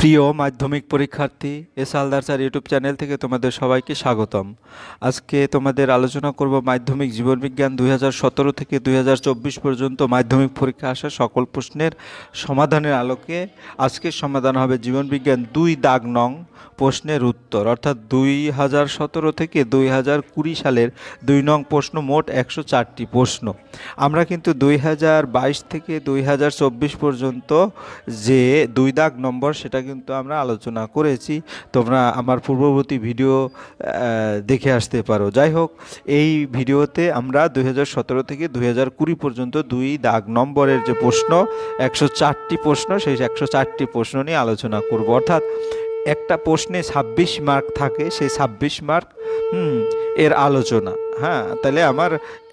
প্রিয় মাধ্যমিক পরীক্ষার্থী এস আলদারসার ইউটিউব চ্যানেল থেকে তোমাদের সবাইকে স্বাগতম। আজকে তোমাদের আলোচনা করব মাধ্যমিক জীবনবিজ্ঞান দুই থেকে দুই হাজার চব্বিশ পর্যন্ত মাধ্যমিক পরীক্ষা আসা সকল প্রশ্নের সমাধানের আলোকে। আজকের সমাধান হবে জীবনবিজ্ঞান দুই দাগ নং প্রশ্নের উত্তর, অর্থাৎ দুই হাজার সতেরো থেকে দুই হাজার কুড়ি সালের দুই নং প্রশ্ন মোট একশো চারটি প্রশ্ন। আমরা কিন্তু দুই হাজার বাইশ থেকে দুই হাজার চব্বিশ পর্যন্ত যে দুই দাগ নম্বর সেটা কিন্তু আমরা আলোচনা করেছি। তোমরা আমার পূর্ববর্তী ভিডিও দেখে আসতে পারো। যাই হোক এই ভিডিওতে আমরা দুই হাজার সতেরো থেকে দুই হাজার কুড়ি পর্যন্ত দুই দাগ নম্বরের যে প্রশ্ন, একশো চারটি প্রশ্ন, সেই একশো চারটি প্রশ্ন নিয়ে আলোচনা করব। অর্থাৎ একটা প্রশ্নে ছাব্বিশ মার্ক থাকে, সেই ছাব্বিশ মার্ক, হুম, এর আলোচনা। হ্যাঁ তাহলে আমার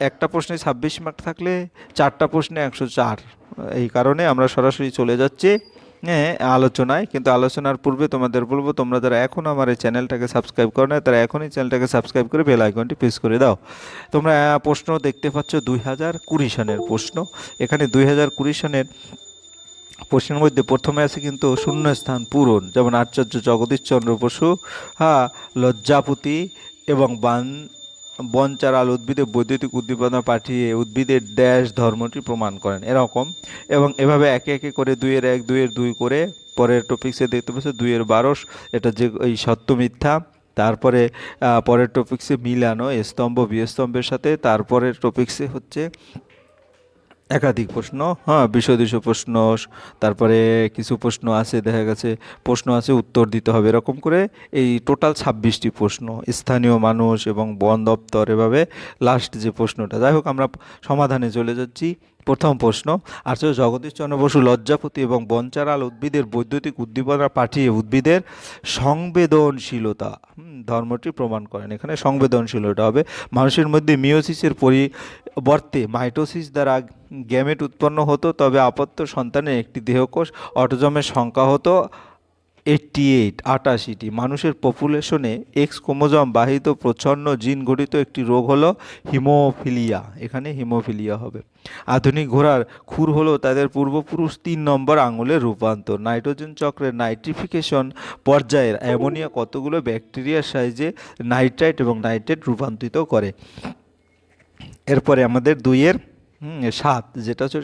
একটা প্রশ্নে ছাব্বিশ মার্ক থাকলে চারটা প্রশ্নে একশো চার। এই কারণে আমরা সরাসরি চলে যাচ্ছি। আলোচনায়, কিন্তু আলোচনার পূর্বে তোমাদের বলব, তোমরা যারা এখন আমার এই চ্যানেলটাকে সাবস্ক্রাইব করো না তারা এখনই চ্যানেলটাকে সাবস্ক্রাইব করে বেল আইকনটি প্রেস করে দাও। তোমরা প্রশ্ন দেখতে পাচ্ছ দুই হাজার কুড়ি সনের প্রশ্ন। এখানে দুই হাজার কুড়ি সনের প্রশ্নের মধ্যে প্রথমে আছে কিন্তু শূন্যস্থান পূরণ, যেমন আচার্য জগদীশ চন্দ্র বসু হ্যাঁ লজ্জাপতি এবং বান বনচারাল উদ্ভিদে বৈদ্যুতিক উদ্দীপনা পাঠিয়ে উদ্ভিদের ড্যাশ ধর্মটি প্রমাণ করেন। এরকম। এবং এভাবে একে একে করে দুইয়ের এক, দুইয়ের দুই করে পরের টপিক্সে দেখতে পাচ্ছে দুইয়ের বারোশ এটা যে এই সত্য মিথ্যা, তারপরে পরের টপিক্সে মিলানো, স্তম্ভ বিস্তম্ভের সাথে, তারপরের টপিক্সে হচ্ছে একাধিক প্রশ্ন হ্যাঁ বিশদৃশ প্রশ্ন, তারপরে কিছু প্রশ্ন আছে, দেখা গেছে প্রশ্ন আছে, উত্তর দিতে হবে, এরকম করে এই টোটাল ছাব্বিশটি প্রশ্ন, স্থানীয় মানুষ এবং বন দপ্তর এভাবে লাস্ট যে প্রশ্নটা। যাই হোক, আমরা সমাধানে চলে যাচ্ছি। প্রথম প্রশ্ন, আচার্য জগদীশচন্দ্র বসু লজ্জাপতি এবং বঞ্চারাল উদ্ভিদের বৈদ্যুতিক উদ্দীপনা পাঠিয়ে উদ্ভিদের সংবেদনশীলতা ধর্মটি প্রমাণ করেন। এখানে সংবেদনশীলতা হবে। মানুষের মধ্যে মিওসিসের পরিবর্তে মাইটোসিস দ্বারা গ্যামেট উৎপন্ন হতো, তবে আপত্য সন্তানের একটি দেহকোষ অটোজমের সংখ্যা হতো এইটটি এইট, আটাশিটি। মানুষের পপুলেশনে এক্স ক্রোমোজম বাহিত প্রচ্ছন্ন জিন গঠিত একটি রোগ হলো হিমোফিলিয়া। এখানে হিমোফিলিয়া হবে। আধুনিক ঘোড়ার খুর হলো তাদের পূর্বপুরুষ তিন নম্বর আঙুলের রূপান্তর। নাইট্রোজেন চক্রের নাইট্রিফিকেশন পর্যায়ের অ্যামোনিয়া কতগুলো ব্যাকটেরিয়ার সাইজে নাইট্রাইট এবং নাইট্রেট রূপান্তরিত করে? এরপরে আমাদের দুইয়ের সাত, যেটা হচ্ছে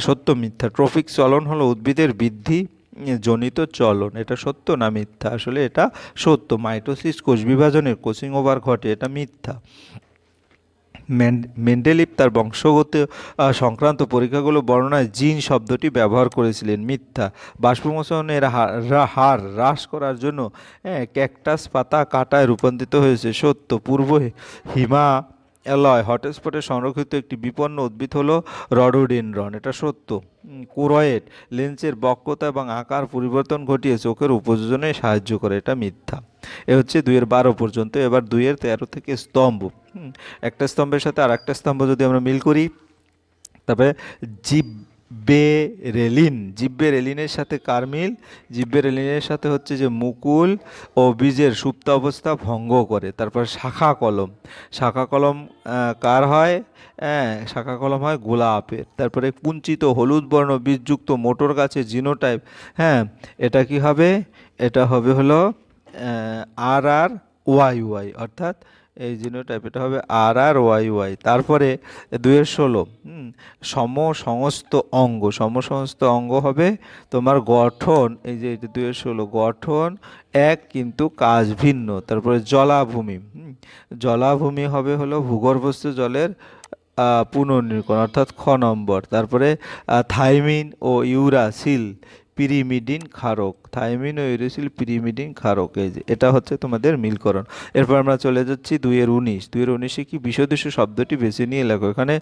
সত্য মিথ্যা। ট্রফিক চলন হলো উদ্ভিদের বৃদ্ধি জনিত চলন। এটা সত্য না মিথ্যা? আসলে এটা সত্য। মাইটোসিস কোষ বিভাজনের কোচিং ওভার ঘটে, এটা মিথ্যা। মেন- মেন্ডেলিভ তার বংশগত সংক্রান্ত পরীক্ষাগুলো বর্ণনায় জিন শব্দটি ব্যবহার করেছিলেন, মিথ্যা। বাষ্পমোচনের হার হার হ্রাস করার জন্য ক্যাকটাস পাতা কাটায় রূপান্তরিত হয়েছে। সত্য। পূর্ব হিমা অ্যালয় হটস্পটে সংরক্ষিত একটি বিপন্ন উদ্ভিদ হলো রডোডেনড্রন। এটা সত্য। কোরয়েট লেন্সের বক্রতা এবং আকার পরিবর্তন ঘটিয়ে চোখের উপযোজনে সাহায্য করে। এটা মিথ্যা। এ হচ্ছে দুইয়ের বারো পর্যন্ত। এবার দুইয়ের তেরো থেকে স্তম্ভ। একটা স্তম্ভের সাথে আর একটা স্তম্ভ যদি আমরা মিল করি, তবে জিব্বে রেলিন জিব্বে রেলিনের সাথে কার মিল? জিব্বে রেলিনের সাথে হচ্ছে যে মুকুল ও বীজের সুপ্ত অবস্থা ভঙ্গ করে। তারপর শাখা কলম। শাখা কলম কার হয়? হ্যাঁ শাখা কলম হয় গোলাপের। তারপরে কুঞ্চিত হলুদ বর্ণ বীজযুক্ত মোটর গাছের জিনোটাইপ। হ্যাঁ এটা কি হবে? এটা হবে হলো আর আর ওয়াই ওয়াই, অর্থাৎ এই জিনোটাইপ, এটা হবে আর আর ওয়াই ওয়াই তারপরে দুয়ের ষোলো সম সমস্ত অঙ্গ। সম সমস্ত অঙ্গ হবে তোমার গঠন, এই যে এটা দুয়ের ষোলো, গঠন এক কিন্তু কাজ ভিন্ন। তারপরে জলাভূমি জলাভূমি হবে হলো ভূগর্ভস্থ জলের পুনর্নির্গণ অর্থাৎ খ নম্বর। তারপরে থাইমিন ও ইউরাসিল পিরিমিডিন ক্ষারক থাইমিন ও ইউরাসিল পিরিমিডিন ক্ষারক, এই যে এটা হচ্ছে তোমাদের মিলকরণ। এরপর আমরা চলে যাচ্ছি দুইয়ের উনিশ। দুইয়ের উনিশে কি বিষদৃশ্য শব্দটি বেছে নিয়ে লেখো। এখানে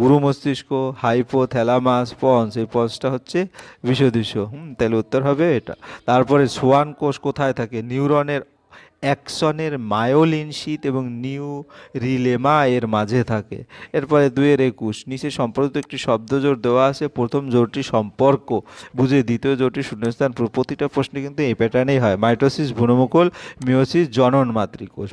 গুরু মস্তিষ্ক হাইপো থ্যালামাস পন্স এই পন্সটা হচ্ছে বিষদৃশ্য। হুম, তাহলে উত্তর হবে এটা। তারপরে সোয়ান কোষ কোথায় থাকে? নিউরনের অ্যাকশনের মায়োলিন শীত এবং নিউ রিলেমা এর মাঝে থাকে। এরপরে দুয়ের একুশ, নিচে সম্পর্কিত একটি শব্দ জোর দেওয়া আছে। প্রথম জোরটি সম্পর্ক, বুঝে দ্বিতীয় জোরটি শূন্যস্থান। প্রতিটা প্রশ্নে কিন্তু এই প্যাটার্নেই হয়। মাইটোসিস, ভ্রূণমুকুল মিওসিস জনন মাতৃকোষ।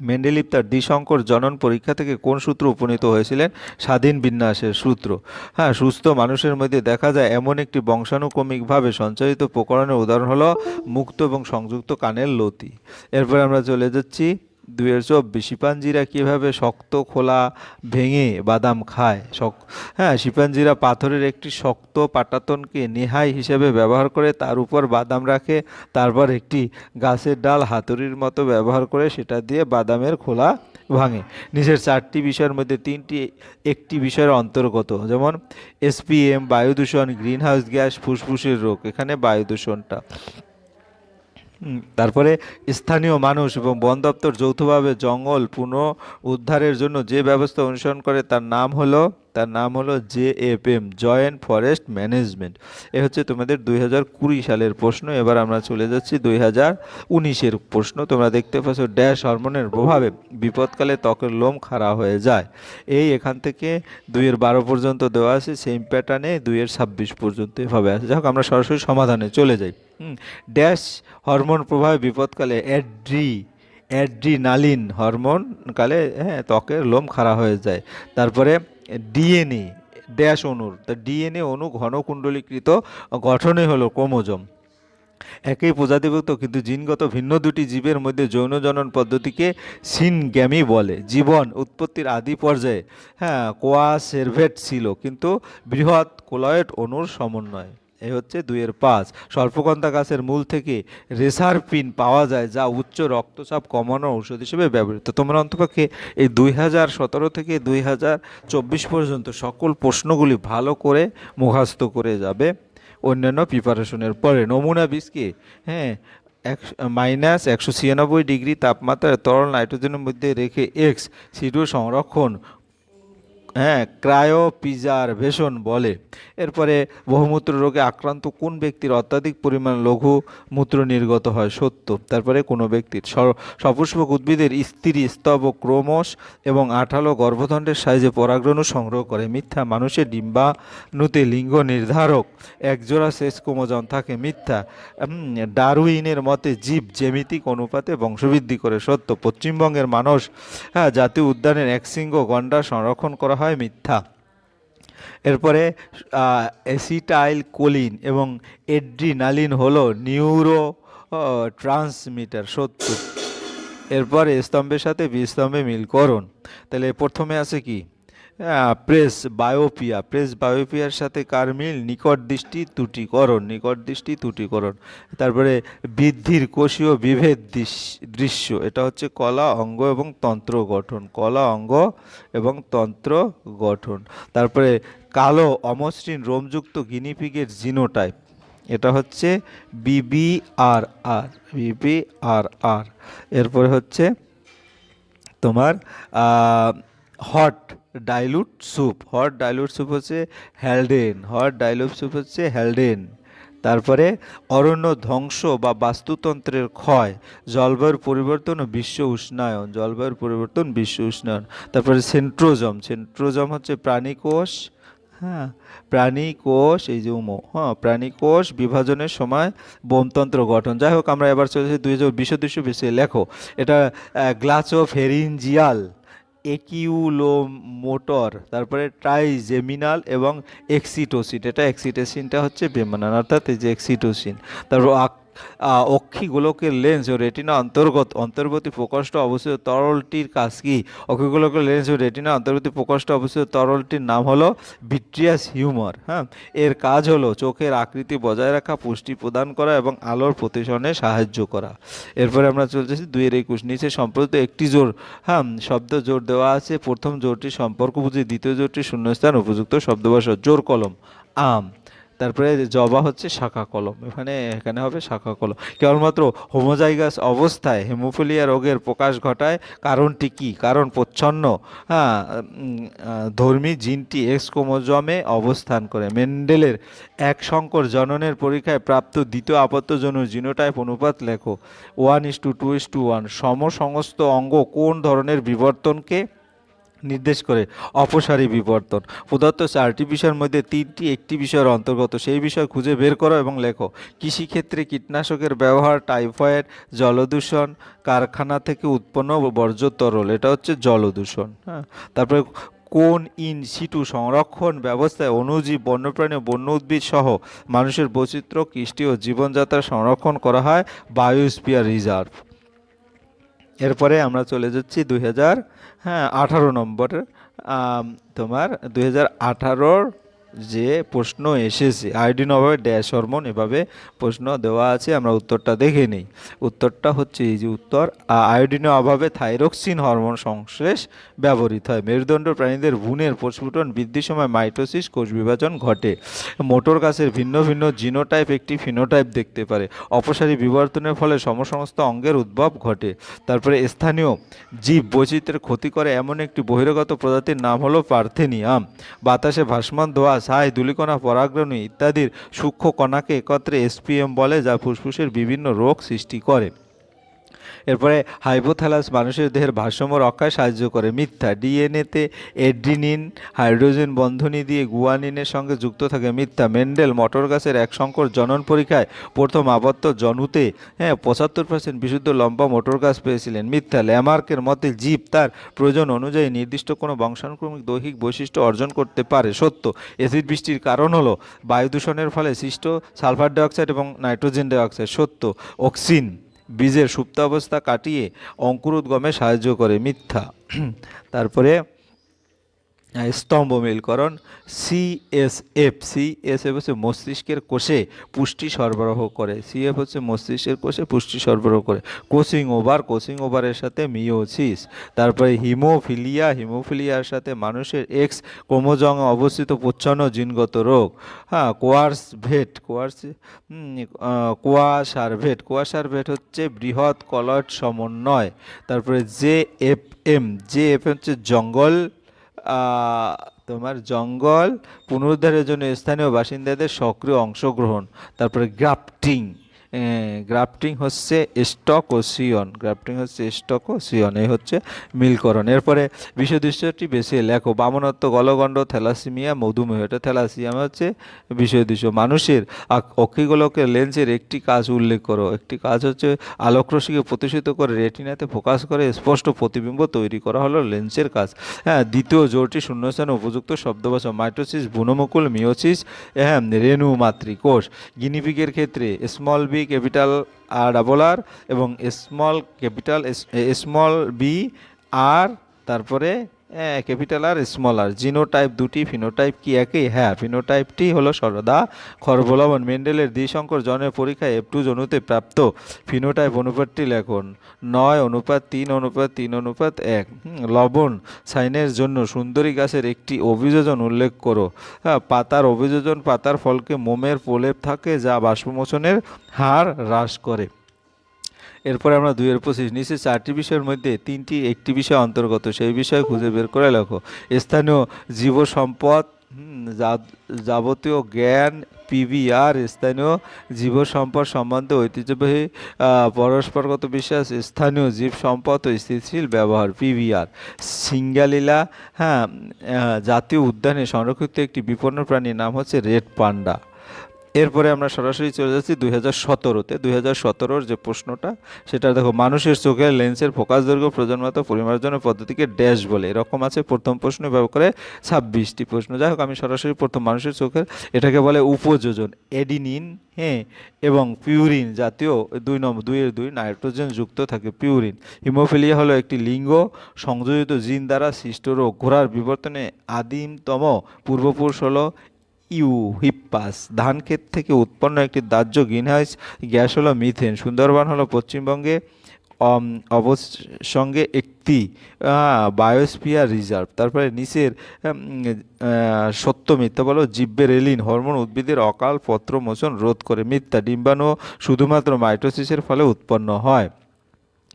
মেন্ডেলিভ তার দ্বিশঙ্কর জনন পরীক্ষা থেকে কোন সূত্র উপনীত হয়েছিলেন? স্বাধীন বিন্যাসের সূত্র। হ্যাঁ সুস্থ মানুষের মধ্যে দেখা যায় এমন একটি বংশানুক্রমিকভাবে সঞ্চালিত প্রকরণের উদাহরণ হলো মুক্ত এবং সংযুক্ত কানের লতি। এরপর আমরা চলে যাচ্ছি দুইয়ের চব্বিশ শিপাঞ্জিরা কীভাবে শক্ত খোলা ভেঙে বাদাম খায়? শক হ্যাঁ শিপাঞ্জিরা পাথরের একটি শক্ত পাটাতনকে নেহাই হিসেবে ব্যবহার করে, তার উপর বাদাম রাখে, তারপর একটি গাছের ডাল হাতুড়ির মতো ব্যবহার করে, সেটা দিয়ে বাদামের খোলা ভাঙে। নিচের চারটি বিষয়ের মধ্যে তিনটি একটি বিষয়ের অন্তর্গত, যেমন এসপিএম বায়ু দূষণ গ্রিনহাউস গ্যাস, ফুসফুসের রোগ, এখানে বায়ু দূষণটা তারপরে স্থানীয় মানুষ এবং বন দপ্তর যৌথভাবে জঙ্গল পুনঃ উদ্ধারের জন্য যে ব্যবস্থা অনুসরণ করে তার নাম হলো তার নাম হলো J F M, joint forest management. এ হচ্ছে তোমাদের দুই হাজার কুড়ি সালের প্রশ্ন। এবার আমরা চলে যাচ্ছি দুই হাজার উনিশের প্রশ্ন। তোমরা দেখতে পাচ্ছ ড্যাশ হরমোনের প্রভাবে বিপদকালে ত্বকের লোম খাড়া হয়ে যায়। এই এখান থেকে দুইয়ের বারো পর্যন্ত দেওয়া আছে সেম প্যাটার্নে দুইয়ের ছাব্বিশ পর্যন্ত এভাবে আছে। যাই হোক আমরা সরাসরি সমাধানে চলে যাই। ড্যাশ হরমোন প্রভাবে বিপদকালে অ্যাড্রি, অ্যাড্রিনালিন হরমোন কালে হ্যাঁ ত্বকের লোম খাড়া হয়ে যায়। তারপরে ডিএনএ, ড্যাশ অণুর। তা ডিএনএ অণু ঘনকুণ্ডলীকৃত গঠনে হলো ক্রোমোজম। একই প্রজাতিভুক্ত কিন্তু জিনগত ভিন্ন দুটি জীবের মধ্যে যৌন জনন পদ্ধতিকে সিন গ্যামি বলে। জীবন উৎপত্তির আদি পর্যায়ে হ্যাঁ কোয়া সেরভেট ছিল, কিন্তু বৃহৎ কোলয়েড অণুর সমন্বয়। এই হচ্ছে দুইয়ের পাঁচ। সর্পকন্থা গাছের মূল থেকে রেসার পিন পাওয়া যায়, যা উচ্চ রক্তচাপ কমানোর ঔষধ হিসেবে ব্যবহৃত। তোমরা অন্তপক্ষে এই দুই হাজার সতেরো থেকে দুই হাজার চব্বিশ পর্যন্ত সকল প্রশ্নগুলি ভালো করে মুখস্থ করে যাবে অন্যান্য প্রিপারেশনের পরে। নমুনা বীজকে হ্যাঁ এক, মাইনাস একশো ছিয়ানব্বই ডিগ্রি তাপমাত্রায় তরল নাইট্রোজেনের মধ্যে রেখে এক্স সিটু সংরক্ষণ হ্যাঁ ক্রায়ো ক্রায়োপিজারভেশন বলে। এরপরে বহুমূত্র রোগে আক্রান্ত কোন ব্যক্তির অত্যাধিক পরিমাণ লঘু মূত্র নির্গত হয়? সত্য। তারপরে কোনো ব্যক্তির সপুষ্পক উদ্ভিদের স্ত্রী স্তব ক্রোমশ এবং আঠালো গর্ভদণ্ডের সাইজে পরাগরেণু সংগ্রহ করে। মিথ্যা মানুষের ডিম্বাণুতে লিঙ্গ নির্ধারক। একজোড়া শেষ ক্রোমোজোম থাকে মিথ্যা। ডারউইনের মতে জীব জ্যামিতিক অনুপাতে বংশবৃদ্ধি করে। সত্য। পশ্চিমবঙ্গের মানুষ হ্যাঁ জাতীয় উদ্যানের একশৃঙ্গ গন্ডার সংরক্ষণ করা হয়। মিথ্যা। এরপরে অ্যাসিটাইল কোলিন এবং এড্রিনালিন হলো নিউরো ট্রান্সমিটার সত্য। এরপরে স্তম্ভের সাথে বিস্তম্ভে মিলকরণ তাহলে প্রথমে আছে কি? প্রেস বায়োপিয়া প্রেস বায়োপিয়ার সাথে কার মিল? নিকট দৃষ্টি ত্রুটিকরণ, নিকট দৃষ্টি ত্রুটিকরণ। তারপরে বৃদ্ধির কোষীয় বিভেদ দৃশ- দৃশ্য, এটা হচ্ছে কলা, অঙ্গ এবং তন্ত্র গঠন। কলা, অঙ্গ এবং তন্ত্র গঠন। তারপরে কালো, অমসৃণ, রোমযুক্ত গিনিপিগের জিনোটাইপ, এটা হচ্ছে বিবিআর আর বিবিআর আর এরপরে হচ্ছে তোমার hot dilute soup hot dilute soup হচ্ছে হ্যালডেন হট ডাইলুট স্যুপ হচ্ছে হ্যালডেন তারপরে অরণ্য ধ্বংস বা বাস্তুতন্ত্রের ক্ষয়, জলবায়ুর পরিবর্তন ও বিশ্ব উষ্ণায়ন। জলবায়ুর পরিবর্তন, বিশ্ব উষ্ণায়ন। তারপরে সেন্ট্রোজম সেন্ট্রোজম হচ্ছে প্রাণীকোষ হ্যাঁ প্রাণী কোষ, এই যে উমো। হ্যাঁ প্রাণী কোষ বিভাজনের সময় বোমতন্ত্র গঠন। যাই হোক, আমরা এবার চলেছি দুই হাজার বিশ দুশো বিশে লেখো, এটা গ্লাচোফেরিঞ্জিয়াল একিউলোমোটর তারপরে ট্রাইজেমিনাল এবং এক্সিটোসিন। এটা এক্সিটোসিনটা হচ্ছে বেমানান অর্থাৎ এই যে এক্সিটোসিন। তারপর অক্ষিগোলকের লেন্স ও রেটিনা অন্তর্গত, অন্তর্বর্তী প্রকোষ্ঠ অবস্থিত তরলটির কাজ কি? অক্ষিগোলকের লেন্স ও রেটিনা অন্তর্বর্তী প্রকোষ্ঠ অবস্থিত তরলটির নাম হলো ভিট্রিয়াস হিউমার হ্যাঁ? এর কাজ হলো চোখের আকৃতি বজায় রাখা, পুষ্টি প্রদান করা এবং আলোর প্রতিসরণে সাহায্য করা। এরপরে আমরা চলতেছি দুইয়ের একুশ, নিচে সম্প্রতি একটি জোর হ্যাঁ শব্দ জোর দেওয়া আছে। প্রথম জোরটি সম্পর্ক বুঝে, দ্বিতীয় জোরটি শূন্যস্থান, উপযুক্ত শব্দভাষা জোর কলম, আম। তারপরে জবা হচ্ছে শাখা কলম। এখানে এখানে হবে শাখা কলম। কেবলমাত্র হোমোজাইগাস অবস্থায় হেমোফিলিয়া রোগের প্রকাশ ঘটায় কারণটি কি? কারণ প্রচ্ছন্ন হ্যাঁ ধর্মী জিনটি এক্স ক্রোমোজমে অবস্থান করে। মেন্ডেলের এক সংকর জননের পরীক্ষায় প্রাপ্ত দ্বিতীয় আপত্তজনক জিনোটাইপ অনুপাত লেখো। One is to two is to one সমসমস্ত অঙ্গ কোন ধরনের বিবর্তনকে নির্দেশ করে অপসারী বিবর্তন। প্রদত্ত চারটি বিষয়ের মধ্যে তিনটি একটি বিষয়ের অন্তর্গত। সেই বিষয় খুঁজে বের করো এবং লেখো, কৃষিক্ষেত্রে কীটনাশকের ব্যবহার, টাইফয়েড, জলদূষণ, কারখানা থেকে উৎপন্ন বর্জ্য তরল, এটা হচ্ছে জলদূষণ হ্যাঁ? তারপরে কোন ইন সিটু সংরক্ষণ ব্যবস্থায় অণুজীব বন্যপ্রাণী বন্য উদ্ভিদ সহ মানুষের বৈচিত্র্য, কৃষ্টি ও জীবনযাত্রা সংরক্ষণ করা হয় বায়োস্পিয়ার রিজার্ভ। এরপরে আমরা চলে যাচ্ছি দুই হাজার হ্যাঁ আঠারো নম্বরের তোমার দুই হাজার আঠারোর যে প্রশ্ন এসেছে, আয়োডিন অভাবে ড্যাশ হরমোন এভাবে প্রশ্ন দেওয়া আছে, আমরা উত্তরটা দেখে নিই। উত্তরটা হচ্ছে এই যে উত্তর আয়োডিনের অভাবে থাইরক্সিন হরমোন সংশ্লেষ ব্যবহৃত হয়। মেরুদণ্ড প্রাণীদের ভ্রূণের প্রস্ফুটন বৃদ্ধির সময় মাইটোসিস কোষ বিভাজন ঘটে। মোটর গাছের ভিন্ন ভিন্ন জিনোটাইপ একটি ফিনোটাইপ দেখতে পারে। অপসারী বিবর্তনের ফলে সমসমস্ত অঙ্গের উদ্ভব ঘটে। তারপরে স্থানীয় জীব বৈচিত্র্যের ক্ষতি করে এমন একটি বহিরাগত প্রজাতির নাম হলো পার্থেনিয়াম। বাতাসে ভাসমান ধোয়া ছাই, ধুলিকণা, পরাগ্রণী ইত্যাদির সূক্ষ্ম কণাকে একত্রে এসপিএম বলে, যা ফুসফুসের বিভিন্ন রোগ সৃষ্টি করে। এরপরে হাইপোথ্যালাস মানুষের দেহের ভারসাম্য রক্ষায় সাহায্য করে। মিথ্যা ডিএনএতে এড্রিনিন, হাইড্রোজেন বন্ধনী দিয়ে গুয়ানিনের সঙ্গে যুক্ত থাকে। মিথ্যা মেন্ডেল মটর গাছের এক সংকর জনন পরীক্ষায় প্রথম আবদ্ধ জনুতে হ্যাঁ পঁচাত্তর পার্সেন্ট বিশুদ্ধ লম্বা মোটর গাছ পেয়েছিলেন। মিথ্যা ল্যামার্কের মতে জীব তার প্রয়োজন অনুযায়ী নির্দিষ্ট কোনো বংশানুক্রমিক দৈহিক বৈশিষ্ট্য অর্জন করতে পারে। সত্য, অ্যাসিড বৃষ্টির কারণ হলো বায়ু দূষণের ফলে সৃষ্ট সালফার ডাইঅক্সাইড এবং নাইট্রোজেন ডাইঅক্সাইড। সত্য, অক্সিন। বীজের সুপ্তাবস্থা কাটিয়ে অঙ্কুরোদ্গমে সাহায্য করে মিথ্যা। তারপরে আহ, স্তম্ভমিলকরণ সিএসএফ সিএসএফ হচ্ছে মস্তিষ্কের কোষে পুষ্টি সরবরাহ করে। সিএফ হচ্ছে মস্তিষ্কের কোষে পুষ্টি সরবরাহ করে। কোচিং ওভার কোচিং ওভারের সাথে মিওসিস তারপরে হিমোফিলিয়া হিমোফিলিয়ার সাথে মানুষের এক্স ক্রোমোজমে অবস্থিত প্রচ্ছন্ন জিনগত রোগ। হ্যাঁ কোয়ার্স ভেট কোয়ার্স কোয়াশারভেট কোয়াশারভেট হচ্ছে বৃহৎ কলট সমন্বয়। তারপরে J F M J F হচ্ছে জঙ্গল তোমার জঙ্গল পুনরুদ্ধারের জন্য স্থানীয় বাসিন্দাদের সক্রিয় অংশগ্রহণ তারপরে গ্রাফটিং গ্রাফটিং হচ্ছে স্টক ও সিয়ন। গ্রাফটিং হচ্ছে স্টক ও সিয়ন, এই হচ্ছে মিলকরণ। এরপরে বিষয় দৃশ্যটি বেশি লেখো, বামনত্ব, গলগণ্ড, থ্যালাসিমিয়া, মধুমেহ। এটা থ্যালাসিয়াম হচ্ছে বিষয় দৃশ্য মানুষের অক্ষিগোলকের লেন্সের একটি কাজ উল্লেখ করো। একটি কাজ হচ্ছে আলোকরশ্মিকে প্রতিষ্ঠিত করে রেটিনাতে ফোকাস করে স্পষ্ট প্রতিবিম্ব তৈরি করা হলো লেন্সের কাজ। হ্যাঁ দ্বিতীয় জোরটি শূন্যস্থানে উপযুক্ত শব্দবাচক মাইটোসিস বুনমুকুল মিওসিস হ্যাঁ রেণু মাতৃকোষ গিনিপিগের ক্ষেত্রে small B capital R double R এবং small capital small B R তারপরে capital R small R genotype দুটি ফিনোটাইপ কি একই? হ্যাঁ ফিনোটাইপটি হলো সরদা খরবলবন মেন্ডেলের দ্বিশঙ্কর জনের পরীক্ষায় এফ টু জনুতে প্রাপ্ত। ফিনোটাইপ অনুপাতটি লেখন। নয় অনুপাত, তিন অনুপাত তিন অনুপাত, এক। লবণ সাইনের জন্য সুন্দরী গাছের একটি অভিযোজন উল্লেখ করো। হ্যাঁ পাতার অভিযোজন, পাতার ফলকে মোমের প্রলেপ থাকে যা বাষ্পমোচনের হার হ্রাস করে। এরপরে আমরা দুইয়ের পঁচিশ নিচে চারটি বিষয়ের মধ্যে তিনটি একটি বিষয় অন্তর্গত, সেই বিষয় খুঁজে বের করে লেখো। স্থানীয় জীব সম্পদ যাবতীয় জ্ঞান, পিভিআর, স্থানীয় জীব সম্পদ সম্বন্ধে ঐতিহ্যবাহী পরস্পরগত বিশ্বাস, স্থানীয় জীব সম্পদ ও স্থিতিশীল ব্যবহার, পিভিআর। সিঙ্গালীলা হ্যাঁ জাতীয় উদ্যানে সংরক্ষিত একটি বিপন্ন প্রাণীর নাম হচ্ছে রেড পান্ডা। এরপরে আমরা সরাসরি চলে যাচ্ছি দুই হাজার সতেরোতে। দুই হাজার সতেরোর যে প্রশ্নটা, সেটা দেখো, মানুষের চোখের লেন্সের ফোকাস দৈর্ঘ্য প্রজন্মত পরিমার্জনের পদ্ধতিকে ড্যাশ বলে। এরকম আছে প্রথম প্রশ্ন, ব্যবহার করে ছাব্বিশটি প্রশ্ন। যাই হোক, আমি সরাসরি প্রথম মানুষের চোখের, এটাকে বলে উপযোজন, এডিনিন হ্যাঁ এবং পিউরিন জাতীয় দুই নম্বর, দুইয়ের দুই নাইট্রোজেন যুক্ত থাকে পিউরিন। হিমোফিলিয়া হলো একটি লিঙ্গ সংযোজিত জিন দ্বারা সৃষ্ট রোগ। ঘোড়ার বিবর্তনে আদিমতম পূর্বপুরুষ হলো ইউ হিপ্পাস ধান ক্ষেত থেকে উৎপন্ন একটি দাহ্য গ্রিনহাউস গ্যাস হলো মিথেন। সুন্দরবন হলো পশ্চিমবঙ্গে অবসঙ্গে একটি বায়োস্পিয়ার রিজার্ভ। তারপরে নিচের সত্য মিথ্যা বলো জিব্বের এলিন হরমোন উদ্ভিদের অকাল পত্র মোচন রোধ করে। মিথ্যা ডিম্বাণু শুধুমাত্র মাইটোসিসের ফলে উৎপন্ন হয়।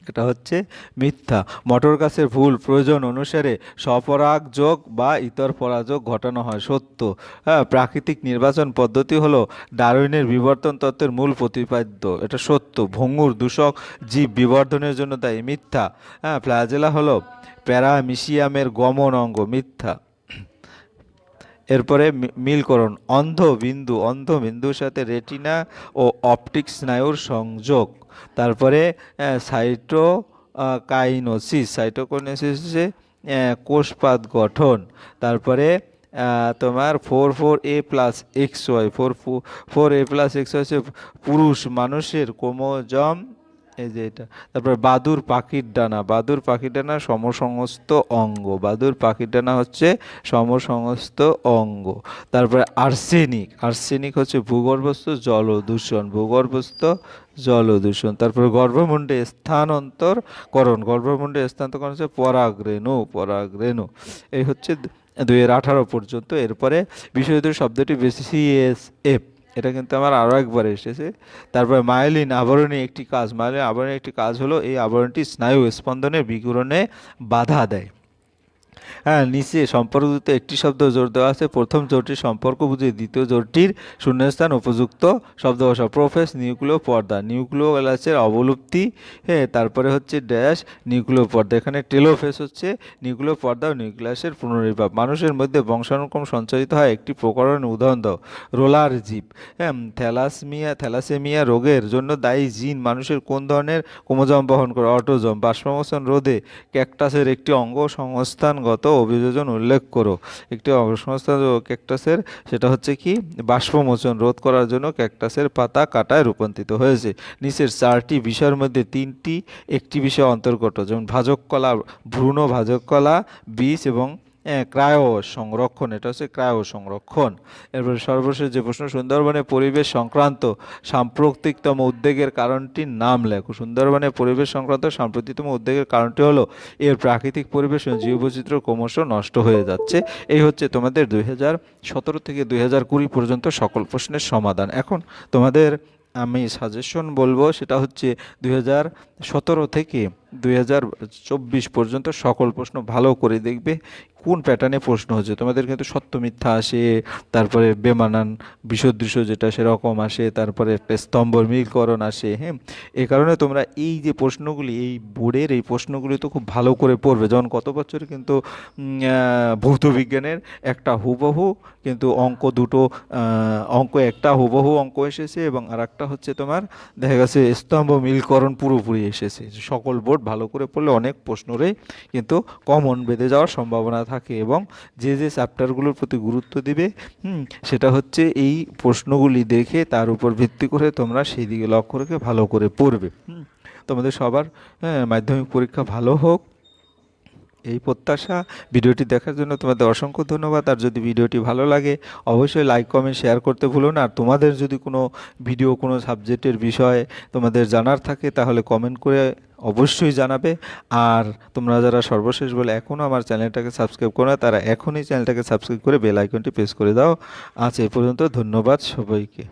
এটা হচ্ছে মিথ্যা। মটর গাছের ভুল প্রয়োজন অনুসারে স্বপরাগ যোগ বা ইতর পরাযোগ ঘটানো হয়, সত্য। হ্যাঁ প্রাকৃতিক নির্বাচন পদ্ধতি হলো ডারউইনের বিবর্তন তত্ত্বের মূল প্রতিপাদ্য। এটা সত্য। ভঙ্গুর দূষক জীব বিবর্ধনের জন্য দায়ী, মিথ্যা। হ্যাঁ ফ্লাজেলা হলো প্যারামিশিয়ামের গমন অঙ্গ, মিথ্যা। এরপরে মিলকরণ অন্ধ বিন্দু, অন্ধ বিন্দুর সাথে রেটিনা ও অপটিক স্নায়ুর সংযোগ। তারপরে সাইটো কাইনোসিস। সাইটোকোনেসিস হচ্ছে কোষপাত গঠন। তারপরে তোমার four four A plus X Y. Four four A plus X Y হচ্ছে পুরুষ মানুষের কোমোজম এই যে এটা। তারপর বাদুর পাখির ডানা। বাদুর পাখির ডানা সমসংস্থ অঙ্গ। বাদুর পাখির ডানা হচ্ছে সমসংস্থ অঙ্গ। তারপরে আর্সেনিক। আর্সেনিক হচ্ছে ভূগর্ভস্থ জল দূষণ ভূগর্ভস্থ জল দূষণ তারপরে গর্ভমুণ্ডে স্থানান্তরকরণ। গর্ভমুণ্ডে স্থানান্তরকরণ হচ্ছে পরাগরেণু পরাগরেণু। এই হচ্ছে দুই হাজার আঠারো পর্যন্ত। এরপরে বিষয়িত শব্দটি বেশি সিএসএফ এটা কিন্তু আমার আরও একবার এসেছে। তারপরে মায়োলিন আবরণী একটি কাজ মায়োলিন আবরণী একটি কাজ হলো এই আবরণটি স্নায়ু স্পন্দনের বিকিরণে বাধা দেয়। হ্যাঁ নিচে সম্পর্কযুক্ত একটি শব্দ জোর দেওয়া আছে। প্রথম জোরটির সম্পর্ক বুঝে, দ্বিতীয় জোরটির শূন্যস্থান উপযুক্ত শব্দ ভাষা। প্রোফেস, নিউক্লিয় পর্দা। নিউক্লিয় গ্যালাসের অবলুপ্তি হ্যাঁ তারপরে হচ্ছে ড্যাশ, নিউক্লিয় পর্দা। এখানে টেলোফেস হচ্ছে নিউক্লিয় পর্দা ও নিউক্লিয়াসের পুনর্নির্বাপ। মানুষের মধ্যে বংশানুক্রম সঞ্চালিত হয় একটি প্রকরণ উদাহরণ দাও। রোলার জীব হ্যাঁ থ্যালাসমিয়া, থ্যালাসেমিয়া রোগের জন্য দায়ী জিন মানুষের কোন ধরনের ক্রোমোজোম বহন করে? অটোজম, বাষ্পমোচন রোধে ক্যাকটাসের একটি অঙ্গ সংস্থানগত অভিযোজন উল্লেখ করো। একটি অঙ্গসংস্থান ক্যাকটাসের, সেটা হচ্ছে কি, বাষ্পমোচন রোধ করার জন্য ক্যাকটাসের পাতা কাটায় রূপান্তরিত হয়েছে। নিচের চারটি বিষয়ের মধ্যে তিনটি একটি বিষয় অন্তর্গত, যেমন ভাজক কলা ভ্রূণ ভাজক কলা বীজ এবং ক্রায়ো সংরক্ষণ এটা হচ্ছে ক্রায়ো সংরক্ষণ এরপরে সর্বশেষ যে প্রশ্ন, সুন্দরবনে পরিবেশ সংক্রান্ত সাম্প্রতিকতম উদ্বেগের কারণটির নাম লেখো। সুন্দরবনে পরিবেশ সংক্রান্ত সাম্প্রতিকতম উদ্বেগের কারণটি হলো, এর প্রাকৃতিক পরিবেশ ও জীববৈচিত্র্য ক্রমশ নষ্ট হয়ে যাচ্ছে। এই হচ্ছে তোমাদের দুই হাজার সতেরো থেকে দুই হাজার কুড়ি পর্যন্ত সকল প্রশ্নের সমাধান। এখন তোমাদের আমি সাজেশন বলব, সেটা হচ্ছে দুই হাজার সতেরো থেকে দুই হাজার চব্বিশ পর্যন্ত সকল প্রশ্ন ভালো করে দেখবে। কোন প্যাটার্নে প্রশ্ন হচ্ছে? তোমাদের কিন্তু সত্য মিথ্যা আসে তারপরে বেমানান বিসদৃশ্য যেটা সেরকম আসে তারপরে একটা স্তম্ভর মিলকরণ আসে হ্যাঁ? এ কারণে তোমরা এই যে প্রশ্নগুলি এই বোর্ডের এই প্রশ্নগুলি তো খুব ভালো করে পড়বে। যেমন গত বছর কিন্তু উম, আহ, ভৌত বিজ্ঞানের একটা হুবহু কিন্তু অঙ্ক দুটো অঙ্ক একটা হুবহু অঙ্ক এসেছে এবং আর হচ্ছে তোমার দেখা গেছে স্তম্ভ মিলকরণ পুরোপুরি এসেছে। সকল বোর্ড ভালো করে পড়লে অনেক প্রশ্নরেই কিন্তু কমন বেঁধে যাওয়ার সম্ভাবনা থাকে এবং যে যে চ্যাপ্টারগুলোর প্রতি গুরুত্ব দিবে হুম, সেটা হচ্ছে এই প্রশ্নগুলি দেখে তার উপর ভিত্তি করে তোমরা সেই দিকে লক্ষ্য রেখে ভালো করে পড়বে তোমাদের সবার হ্যাঁ, মাধ্যমিক পরীক্ষা ভালো হোক। এই প্রত্যাশা। ভিডিওটি দেখার জন্য তোমাদের অসংখ্য ধন্যবাদ। আর যদি ভিডিওটি ভালো লাগে অবশ্যই লাইক কমেন্ট শেয়ার করতে ভুলো না। আর তোমাদের যদি কোনো ভিডিও কোনো সাবজেক্টের বিষয়ে তোমাদের জানার থাকে তাহলে কমেন্ট করে অবশ্যই জানাবে। আর তোমরা যারা সর্বশেষ বলে এখনও আমার চ্যানেলটাকে সাবস্ক্রাইব করো তারা এখনই চ্যানেলটাকে সাবস্ক্রাইব করে বেল আইকনটি প্রেস করে দাও। আজ এই পর্যন্ত ধন্যবাদ সবাইকে।